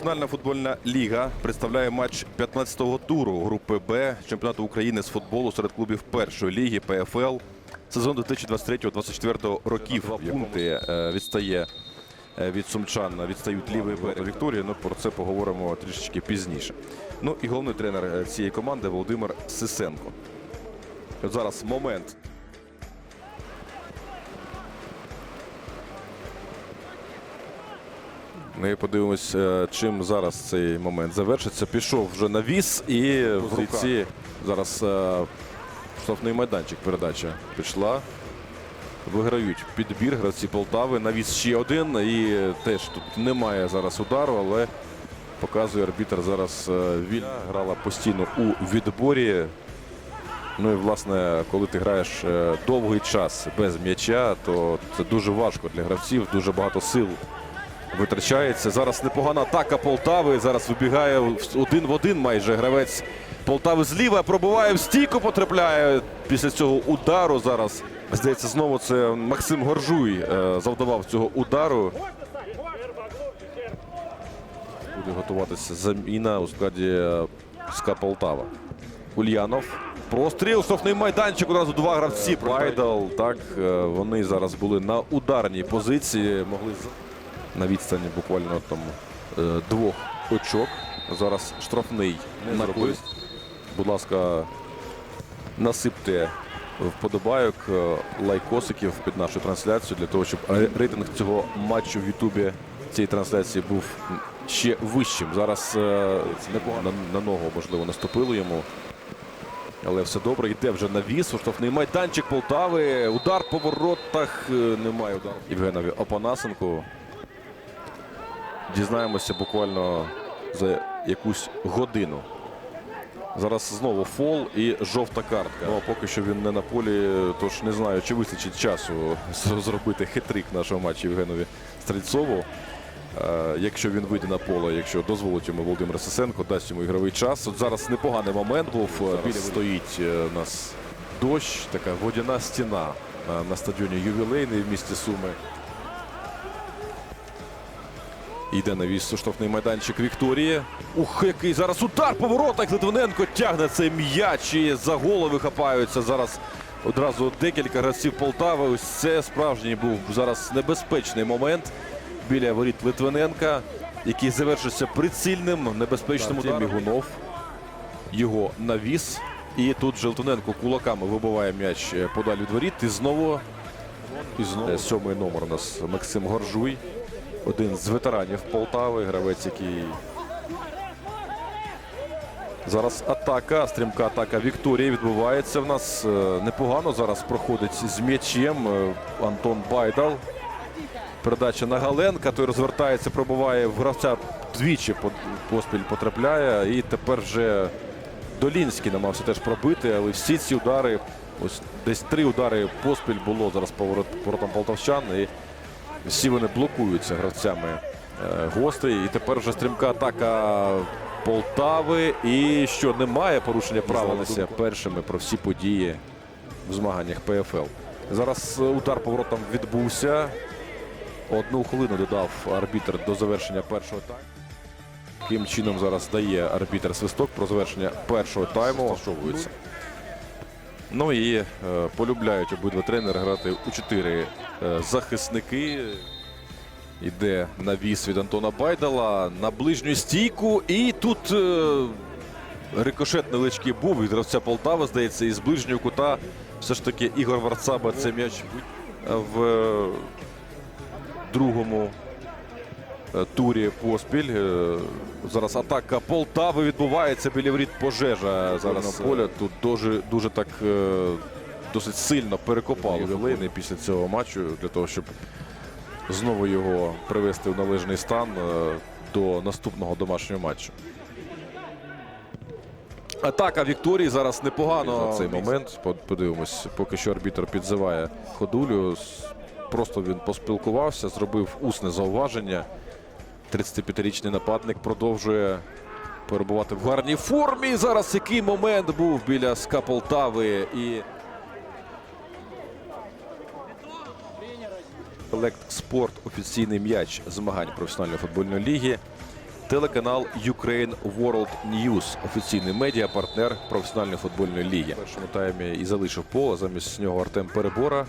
Професіональна футбольна ліга представляє матч 15-го туру групи Б чемпіонату України з футболу серед клубів першої ліги ПФЛ. Сезон 2023-2024 років. Два пункти е, відстає е, від сумчан, відстають лівий берег Вікторії. Ну про це поговоримо трішечки пізніше. Ну і головний тренер е, цієї команди Володимир Сисенко. От зараз момент. Ми подивимось, е, чим зараз цей момент завершиться. Пішов вже навіс і в руці зараз е, штрафний майданчик. Передача пішла. Виграють підбір гравці Полтави. Навіс ще один. І теж тут немає зараз удару, але показує арбітр зараз е, вільно. Грала постійно у відборі. Ну і власне, коли ти граєш довгий час без м'яча, то це дуже важко для гравців, дуже багато сил витрачається. Зараз непогана атака Полтави. Зараз вибігає один в один майже гравець Полтави зліва. Пробиває в стійку, потрапляє після цього удару. Зараз здається, знову це Максим Горжуй е, завдавав цього удару. Буде готуватися заміна у складі е, СКА Полтава. Ульянов. Простріл, штрафний майданчик. Одразу два гравці. Байдал. Так, е, вони зараз були на ударній позиції. Могли на відстані буквально там е, двох очок. Зараз штрафний на користь. Будь ласка, насипте вподобайок, е, лайкосиків під нашу трансляцію для того, щоб рейтинг цього матчу в Ютубі цієї трансляції був ще вищим. Зараз е, непогано на, на ногу, можливо, наступило йому. Але все добре, йде вже навіс, у штрафний майданчик Полтави. Удар по воротах. Немає удару. Євгенові Опанасенку. Дізнаємося буквально за якусь годину. Зараз знову фол і жовта картка. Ну, а поки що він не на полі, тож не знаю, чи вистачить часу зробити хитрик нашого матчу Євгенові Стрельцову. Е, Якщо він вийде на поле, якщо дозволить йому Володимир Сисенко, дасть йому ігровий час. От зараз непоганий момент був. Біля стоїть е, у нас дощ, така водяна стіна е, на стадіоні ювілейний в місті Суми. Йде на вісь штрафний майданчик Вікторії. Ух, який зараз удар по воротах. Литвиненко тягне цей м'яч і за голови хапаються. Зараз одразу декілька гравців Полтави. Ось це справжній був зараз небезпечний момент біля воріт Литвиненка, який завершився прицільним небезпечним ударом. Мігунов. Його навіс. І тут же Литвиненко кулаками вибиває м'яч е, подалі від воріт. І знову, і знову сьомий номер у нас Максим Горжуй. Один з ветеранів Полтави, гравець, який. Зараз атака, стрімка атака Вікторії відбувається в нас. Е, Непогано зараз проходить з м'ячем е, Антон Байдал. Передача на Галенка, той розвертається, пробиває в гравця двічі поспіль потрапляє. І тепер вже Долінський намагався теж пробити, але всі ці удари, ось десь три удари поспіль було зараз по воротам полтавчан. І всі вони блокуються гравцями е, гостей. І тепер вже стрімка атака Полтави. І що немає порушення правилися першими про всі події в змаганнях ПФЛ. Зараз е, удар поворотом відбувся. Одну хвилину додав арбітр до завершення першого тайму. Яким чином зараз дає арбітр свисток про завершення першого тайму. Ну і е, полюбляють обидва тренери грати у чотири е, захисники. Іде навіс від Антона Байдала на ближню стійку. І тут е, рикошет невеличкий був від гравця Полтави, здається, із ближнього кута. Все ж таки Ігор Варцаба це м'яч в другому турі поспіль. Е, Зараз атака Полтави відбувається біля воріт пожежа. Зараз на поля тут дуже, дуже так е, досить сильно перекопали ювілейний після цього матчу для того, щоб знову його привести в належний стан е, до наступного домашнього матчу. Атака Вікторії зараз непогано. За цей момент Под- подивимось, поки що арбітр підзиває ходулю. Просто він поспілкувався, зробив усне зауваження. 35-річний нападник продовжує перебувати в гарній формі. Зараз який момент був біля СКА Полтави і. Спорт офіційний м'яч змагань професіональної футбольної ліги. Телеканал Ukraine World News, офіційний медіа, партнер професіональної футбольної ліги. В першому таймі і залишив поле. Замість нього Артем Перебора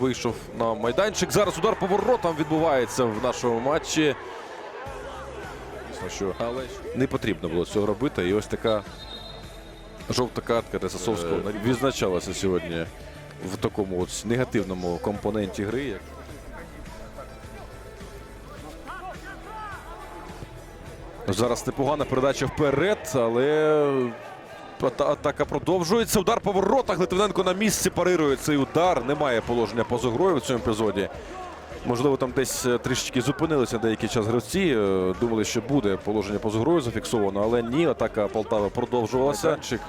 вийшов на майданчик. Зараз удар по воротам відбувається в нашому матчі. Звісно, що але не потрібно було цього робити. І ось така жовта картка для Сосовського відзначалася сьогодні в такому от негативному компоненті гри. як Зараз непогана передача вперед, але атака продовжується. Удар по воротах. Литвиненко на місці парирує цей удар. Немає положення поза грою в цьому епізоді. Можливо, там десь е, трішечки зупинилися деякий час гравці. е, Думали, що буде положення поза грою зафіксовано, але ні. Атака Полтави продовжувалася. Чик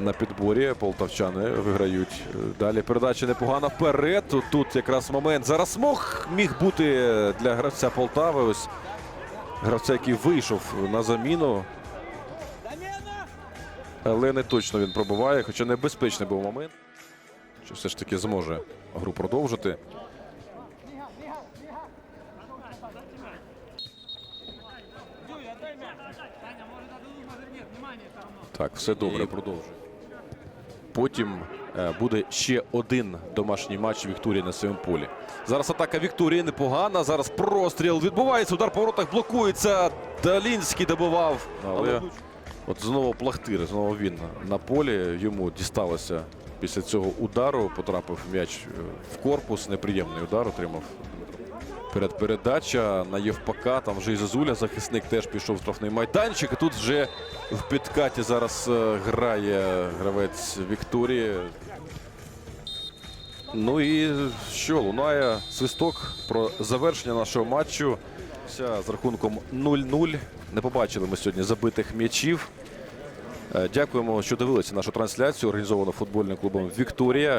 на підборі полтавчани виграють. Е, Далі передача непогана вперед. Тут, якраз момент. Зараз мог міг бути для гравця Полтави. Ось гравця, який вийшов на заміну. Але не точно він пробиває, хоча небезпечний був момент. Що все ж таки зможе гру продовжити. Так, все добре, продовжує. Потім е, буде ще один домашній матч Вікторії на своєму полі. Зараз атака Вікторії непогана. Зараз простріл відбувається. Удар по воротах блокується. Далінський добивав. Але от знову Плахтир, знову він на полі. Йому дісталося після цього удару. Потрапив м'яч е, в корпус. Неприємний удар отримав. Перед передача на Євпака, там вже і Зазуля, захисник теж пішов в штрафний майданчик. Тут вже в підкаті зараз е, грає гравець Вікторії. Ну і що, лунає свисток про завершення нашого матчу. Вся з рахунком 0-0. Не побачили ми сьогодні забитих м'ячів. Е, Дякуємо, що дивилися нашу трансляцію, організовану футбольним клубом Вікторія.